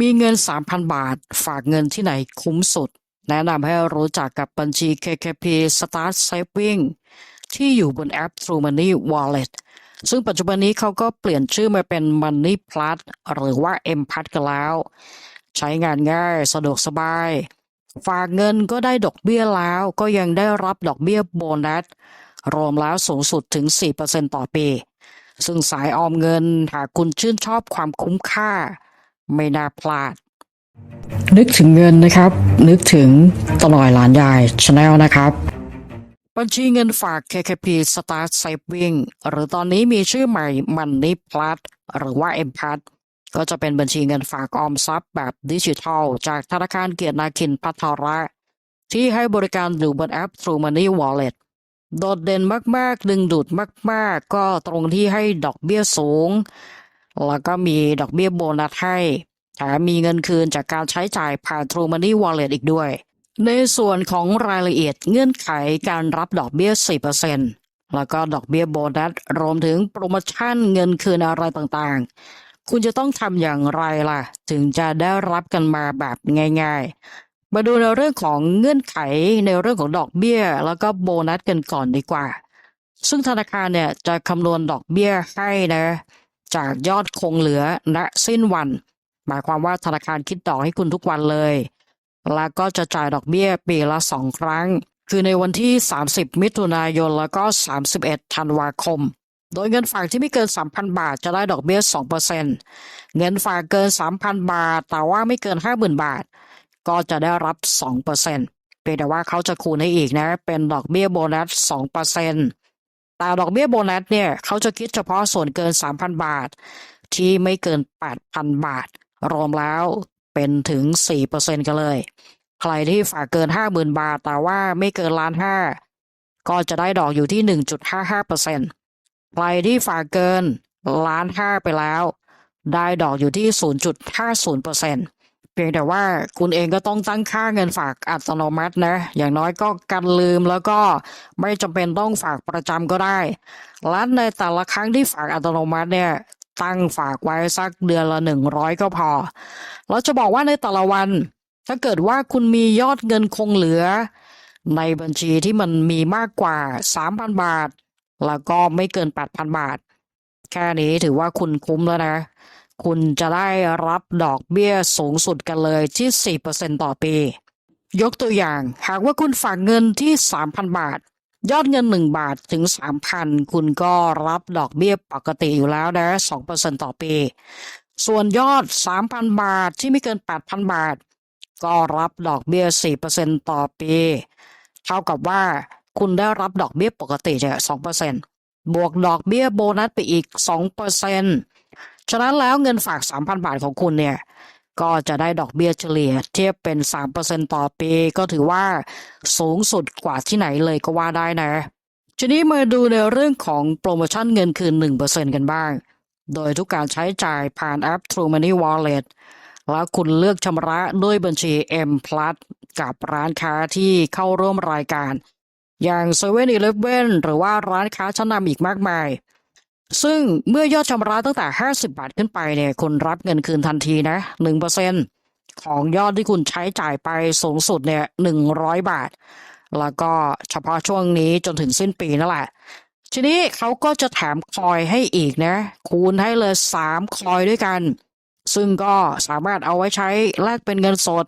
มีเงิน 3,000 บาท ฝากเงินที่ไหนคุ้มสุด แนะนำให้รู้จักกับบัญชี KKP Start Saving ที่อยู่บนแอป True Money Wallet ซึ่งปัจจุบันนี้เขาก็เปลี่ยนชื่อมาเป็น Money Plus หรือว่า M Plus กันแล้ว ใช้งานง่ายสะดวกสบาย ฝากเงินก็ได้ดอกเบี้ยแล้ว ก็ยังได้รับดอกเบี้ยโบนัส รวมแล้วสูงสุดถึง 4%ต่อปี ซึ่งสายออมเงินหากคุณชื่นชอบความคุ้มค่า ไม่น่าพลาด นึกถึงเงินนะครับ นึกถึงตลอยหลานยายชาแนลนะครับ บัญชีเงินฝาก KKP Start Saving หรือตอนนี้มีชื่อใหม่ Money Plus หรือว่า M Plus ก็จะเป็นบัญชีเงินฝากออมทรัพย์แบบดิจิทัล จากธนาคารเกียรตินาคินพัทระที่ให้บริการอยู่บนแอป True Money Wallet โดดเด่นมาก ๆ ดึงดูดมาก ๆ ก็ตรงที่ให้ดอกเบี้ยสูง แล้วก็มีดอกเบี้ยโบนัสให้แถมมีเงินคืนจากการใช้จ่ายผ่าน True Money Wallet อีกด้วย ในส่วนของรายละเอียดเงื่อนไขการรับดอกเบี้ย 4%แล้วก็ดอกเบี้ยโบนัสรวมถึงโปรโมชั่นเงินคืนอะไรต่างๆ คุณจะต้องทำอย่างไรล่ะ ถึงจะได้รับกันมาแบบง่าย ๆ มาดูในเรื่องของเงื่อนไขในเรื่องของดอกเบี้ย แล้วก็โบนัสกันก่อนดีกว่า ซึ่งธนาคารเนี่ยจะคำนวณดอกเบี้ยให้นะ จากยอดคงเหลือณสิ้นวัน หมายความว่าธนาคารคิดดอกให้คุณทุกวันเลย แล้วก็จะจ่ายดอกเบี้ยปีละสองครั้ง คือในวันที่ 30 มิถุนายนแล้วก็ 31 ธันวาคม โดยเงินฝากที่ไม่เกิน 3,000 บาทจะได้ดอกเบี้ย 2%เงินฝากเกิน 3,000 บาท แต่ว่าไม่เกิน 50,000 บาท ก็จะได้รับ 2%เพียงแต่ว่าเขาจะคูณให้อีกนะ เป็นดอกเบี้ยโบนัส 2% แต่ดอกเบี้ยโบนัสเนี่ยเขาจะคิดเฉพาะส่วนเกิน 3,000 บาท ที่ไม่เกิน 8,000 บาท รวมแล้วเป็นถึง 4%กันเลย ใครที่ฝากเกิน 50,000 บาท แต่ว่าไม่เกินล้านห้าก็จะได้ดอกอยู่ที่ 1.55%ใครที่ฝากเกินล้านห้าไปแล้ว ได้ดอกอยู่ที่ 0.50% เพียงแต่ว่าคุณเองก็ต้องตั้งค่าเงินฝากอัตโนมัตินะ อย่างน้อยก็กันลืมแล้วก็ไม่จำเป็นต้องฝากประจำก็ได้และในแต่ละครั้งที่ฝากอัตโนมัติเนี่ยตั้งฝากไว้สักเดือนละหนึ่งร้อยก็พอ เราจะบอกว่าในแต่ละวัน ถ้าเกิดว่าคุณมียอดเงินคงเหลือ ในบัญชีที่มันมีมากกว่า 3,000 บาท แล้วก็ไม่เกิน 8,000 บาท แค่นี้ถือว่าคุณคุ้มแล้วนะ คุณจะได้รับดอกเบี้ยสูงสุดกันเลยที่ 4%ต่อปี ยกตัวอย่าง หากว่าคุณฝากเงินที่ 3,000 บาท ยอดเงิน 1 บาทถึง 3,000 คุณก็รับดอกเบี้ยปกติอยู่แล้วนะ 2%ต่อปี ส่วนยอด 3,000 บาทที่ไม่เกิน 8,000 บาท ก็รับดอกเบี้ย 4%ต่อปี เท่ากับว่าคุณได้รับดอกเบี้ยปกติเนี่ย2%บวกดอกเบี้ยโบนัสไปอีก 2% ฉะนั้นแล้วเงินฝาก 3,000 บาทของคุณเนี่ย ก็จะได้ดอกเบี้ยเฉลี่ยเทียบเป็น 3%ต่อปี ก็ถือว่าสูงสุดกว่าที่ไหนเลยก็ว่าได้นะ ทีนี้มาดูในเรื่องของโปรโมชั่นเงินคืน 1%กันบ้าง โดยทุกการใช้จ่ายผ่านแอป True Money Wallet แล้วคุณเลือกชำระด้วยบัญชี M Plus กับร้านค้าที่เข้าร่วมรายการ อย่าง 7 e เ e ่ e อหรือว่าร้านค้าชั้นนำอีกมากมาย ซึ่งเมื่อยอดชำระตั้งแต่ 50 บาทขึ้นไปเนี่ยคุณรับเงินคืนทันทีนะ1%ของยอดที่คุณใช้จ่ายไปสูงสุดเนี่ย100 บาท แล้วก็เฉพาะช่วงนี้จนถึงสิ้นปีนั่นแหละ ทีนี้เขาก็จะแถมคอยให้อีกนะ คูณให้เลย 3 คอยด้วยกัน ซึ่งก็สามารถเอาไว้ใช้แลกเป็นเงินสด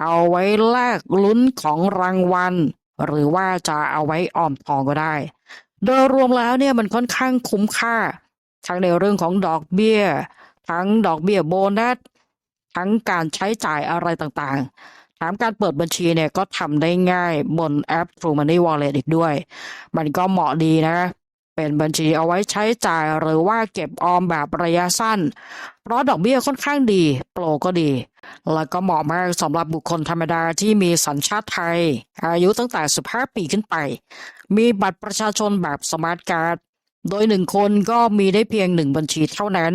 เอาไว้แลกลุ้นของรางวัล หรือว่าจะเอาไว้ออมทองก็ได้ โดยรวมแล้วเนี่ยมันค่อนข้างคุ้มค่า ทั้งในเรื่องของดอกเบี้ย ทั้งดอกเบี้ยโบนัส ทั้งการใช้จ่ายอะไรต่างๆถามการเปิดบัญชีเนี่ยก็ทำได้ง่ายบนแอป True Money Wallet อีกด้วย มันก็เหมาะดีนะ เป็นบัญชีเอาไว้ใช้จ่ายหรือว่าเก็บออมแบบระยะสั้น เพราะดอกเบี้ยค่อนข้างดี โปรก็ดี แล้วก็เหมาะมากสำหรับบุคคลธรรมดาที่มีสัญชาติไทย อายุตั้งแต่ 15 ปีขึ้นไป มีบัตรประชาชนแบบสมาร์ทการ์ด โดยหนึ่งคนก็มีได้เพียงหนึ่งบัญชีเท่านั้น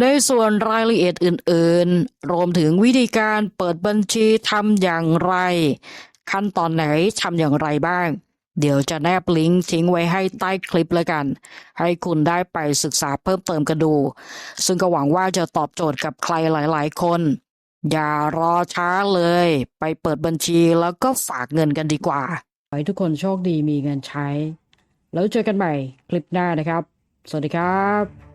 ในส่วนรายละเอียดอื่น ๆ รวมถึงวิธีการเปิดบัญชีทำอย่างไร ขั้นตอนไหนทำอย่างไรบ้าง เดี๋ยวจะแนบลิงก์ทิ้งไว้ให้ใต้คลิปแล้วกัน ให้คุณได้ไปศึกษาเพิ่มเติมกันดู ซึ่งก็หวังว่าจะตอบโจทย์กับใครหลายๆ คน อย่ารอช้าเลย ไปเปิดบัญชีแล้วก็ฝากเงินกันดีกว่าขอให้ทุกคนโชคดีมีเงินใช้ แล้วเจอกันใหม่คลิปหน้านะครับ สวัสดีครับ